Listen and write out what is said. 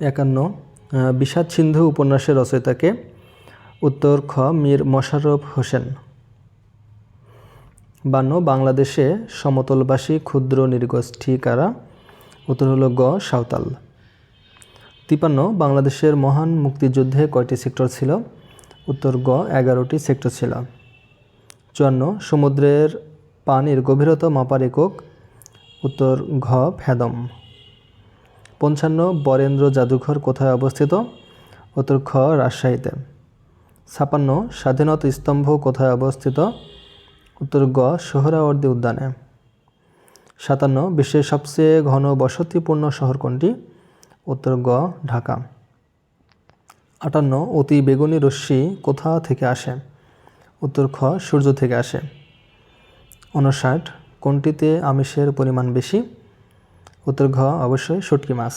একান্ন বিষাদ সিন্ধু উপন্যাসের রচয়িতাকে উত্তর খ, মীর মশাররফ হোসেন। বান্ন, বাংলাদেশে সমতলবাসী ক্ষুদ্র নৃগোষ্ঠী কারা? উত্তর হল গ, সাঁওতাল। তিপান্ন, বাংলাদেশের মহান মুক্তিযুদ্ধে কয়টি সেক্টর ছিল? উত্তর গ, এগারোটি সেক্টর ছিল। চুয়ান্ন, সমুদ্রের পানির গভীরতা মাপার একক? উত্তর ঘ, ফেদম। পঞ্চান্ন, বরেন্দ্র জাদুঘর কোথায় অবস্থিত? উত্তর খ, রাজশাহীতে। ছাপান্ন, স্বাধীনতা স্তম্ভ কোথায় অবস্থিত? উত্তর গ, সোহরাওয়ার্দী উদ্যানে। সাতান্ন, বিশ্বের সবচেয়ে ঘন বসতিপূর্ণ শহর কোনটি? উত্তর গ, ঢাকা। আটান্ন, অতি বেগুনি রশ্মি কোথা থেকে আসে? উত্তর খ, সূর্য থেকে আসে। উনষাট, কোনটিতে আমিষের পরিমাণ বেশি? উত্তর ঘ অবশ্যই শুটকি মাছ